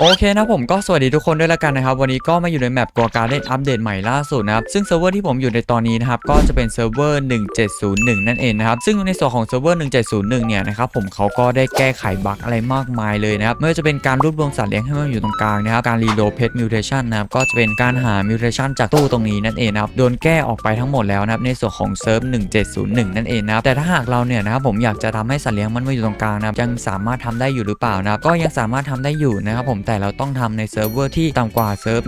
โอเคนะผมก็สวัสดีทุกคนด้วยละกันนะครับ วันนี้ก็มาอยู่ในแมปกัวการเด้นอัปเดตใหม่ล่าสุดนะครับ ซึ่งเซิร์ฟเวอร์ที่ผมอยู่ในตอนนี้นะครับ ก็จะเป็นเซิร์ฟเวอร์1701 นั่นเองนะครับ ซึ่งในส่วนของเซิร์ฟเวอร์1701 เนี่ยนะครับผมเขาก็ได้แก้ไขบั๊กอะไรมากมายเลยนะครับไม่ว่าจะเป็นการรวบรวมสัตว์เลี้ยงให้มันอยู่ตรงกลางนะครับการรีโลเพชรมิวเทชันนะครับก็จะเป็นการหามิวเทชันจากตู้ตรงนี้นั่นเองนะครับโดนแก้ออกไปทั้งหมดแล้วนะครับในส่วนของเซิร์ฟ1701 นั่นเองนะครับแต่ถ้าหากเราเนี่ยนะครับผมอยากจะทำให้สัตว์เลี้ยงมันมาอยู่ตรงกลางนะครับยังสามารถทำได้อยู่หรือเปล่านะครับก็ยังสามารถทำได้อยู่นะครับผมแต่เราต้องทำในเซิร์ฟเวอร์ที่ต่ำกว่าเซิร์ฟ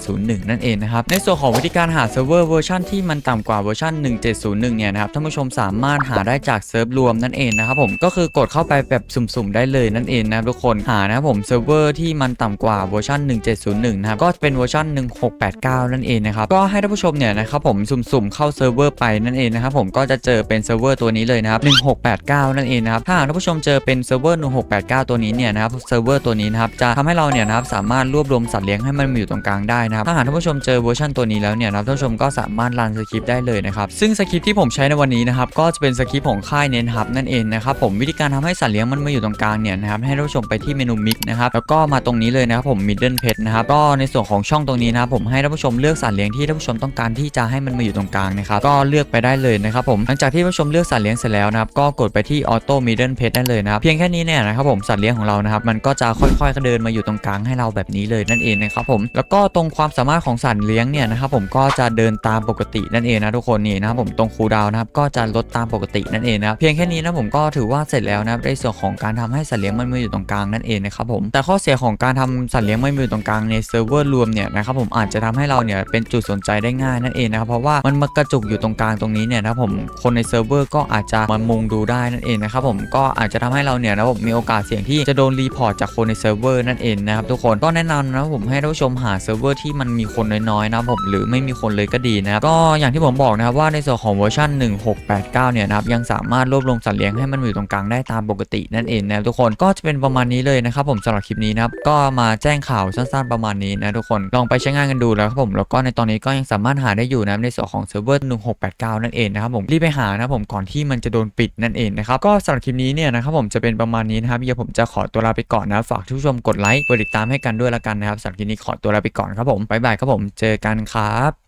1701 นั่นเองนะครับ ในส่วนของวิธีการหาเซิร์ฟเวอร์เวอร์ชันที่มันต่ำกว่าเวอร์ชัน1701 เนี่ยนะครับท่านผู้ชมสามารถหาได้จากเซิร์ฟรวมนั่นเองนะครับผมก็คือกดเข้าไปแบบสุ่มๆได้เลยนั่นเองนะครับทุกคนหานะครับผมเซิร์ฟเวอร์ที่มันต่ำกว่าเวอร์ชัน1701 นะครับก็เป็นเวอร์ชัน1689 นั่นเองนะครับก็ให้ท่านผู้ชมเนี่ยนะครับผมสุ่มๆเข้าเซิร์ฟเวอร์ไปนั่นเองนะครับผมก็จะเจอเป็นเซิร์ฟเวอร์ตัวนี้เลยนะครับ1689 นั่นเองนะครับถ้าท่านผู้ชมเจอเป็นเซิร์ฟเวอร์1689 ตัวนี้เนี่ยนะครับเซิร์ฟเวอร์ตัวนี้นะครับจะทำให้เราเนี่ยนะครับสามารถรวบรวมสัตว์เลี้ยงให้มันมาอยู่ตรงกลางได้นะครับถ้าหากท่านผู้ชมเจอเวอร์ชันตัวนี้แล้วเนี่ยนะครับท่านผู้ชมก็สามารถรันสคริปต์ได้เลยนะครับซึ่งสคริปต์ที่ผมใช้ในวันนี้นะครับก็จะเป็นสคริปต์ของค่ายเน้นฮับนั่นเองนะครับผมวิธีการทำให้สัตว์เลี้ยงมันมาอยู่ตรงกลางเนี่ยนะครับให้ท่านผู้ชมไปที่เมนูมิกนะครับแล้วก็มาตรงนี้เลยนะครับผมมิดเดิลเพจนะครับก็ในส่วนของช่องตรงนี้นะครับผมให้ท่านผู้ชมเลือกสัตว์เลี้ยงที่ท่านผู้ชมต้องการที่จะให้มันมาอยู่ตรงกลางนะครับก็เลือกไปได้เลยนะครับผมหลังจากที่ท่านผู้ชมเลือกสัตว์เลี้ยงเสร็จแล้วนะครับก็กดไปที่ออโต้มิดเดิลเพจได้เลยนะครับเพียงแค่นี้เนี่ยนะครับผมสัตว์เลี้ยงของเรานะครับมันก็จะค่อยๆเดินมาอยู่ตรงกลางให้เราแบบนี้เลยนั่นเองนะครับผมแล้วก็ตรงความสามารถของสัตว์เลี้ยงเนี่ยนะครับผมก็จะเดินตามปกตินั่นเองนะทุกคนนี่นะครับผมตรงคูดาวนะครับก็จะลดตามปกตินั่นเองนะเพียงแค่นี้นะผมก็ถือว่าเสร็จแล้วนะในส่วนของการทำให้สัตว์เลี้ยงมันมาอยู่ตรงกลางนั่นเองนะครับผมแต่ข้อเสียของการทำสัตว์เลี้ยงไม่มาอยู่ตรงกลางในเซิร์ฟเวอร์รวมเนี่ยนะครับผมอาจจะทำให้เราเนี่ยเป็นจุดสนใจได้ง่ายนั่นเองนะครับเพราะว่ามันมากระจุกอยู่ตรงกลางตรงนี้เนี่ยนะครับผมคนในเซิร์ฟเวอร์ก็อาจจะมามุงดูได้นั่นเองนะครับผมก็อาจจะทำให้เราเนี่ยนะผมมีโอกาสเสี่ยงที่จะโดนรีพอร์ตจากคนในเซิร์ฟเวอร์นั่นเองนะครับทุกคนก็แนะนำนะผมให้ท่านผู้ชมหาเซิร์ฟเวอร์ที่มันมีคนน้อยๆนะผมหรือไม่มีคนเลยก็ดีนะครับก็อย่างที่ผมบอกนะครับว่าในส่วนของเวอร์ชัน1689 เนี่ยนะครับยังสามารถรวบรวมสัตว์เลี้ยงให้มันอยู่ตรงกลางได้ตามปกตินั่นเองนะทุกคนก็จะเป็นประมาณนี้เลยนะครับผมสำหรับคลิปนี้นะครับก็มาแจ้งข่าวสั้นๆประมาณนี้นะทุกคนลองไปใช้งานกันดูแล้วครับผมแล้วก็ในตอนนี้ก็ยังสามารถหาได้อยู่นะในส่วนของเซิร์ฟเวอร์1689 นั่นเองนะครับผมรีบไปหานะครับผมก่อนที่มันจะโดนปิดนั่นเองนะครับก็สำหรับคลิปนี้เนี่ยนะครับผมจะเป็นประมาณนี้นะครับเดี๋ยวผมจะขอตัวลาไปก่อนนะฝากทุกผู้ชมกดไลค์ดติดตามให้กันด้วยละกันนะครับสำหรับคลิปนี้ขอตัวลาไปก่อนครับผมบ๊ายบายครับผมเจอกันครับ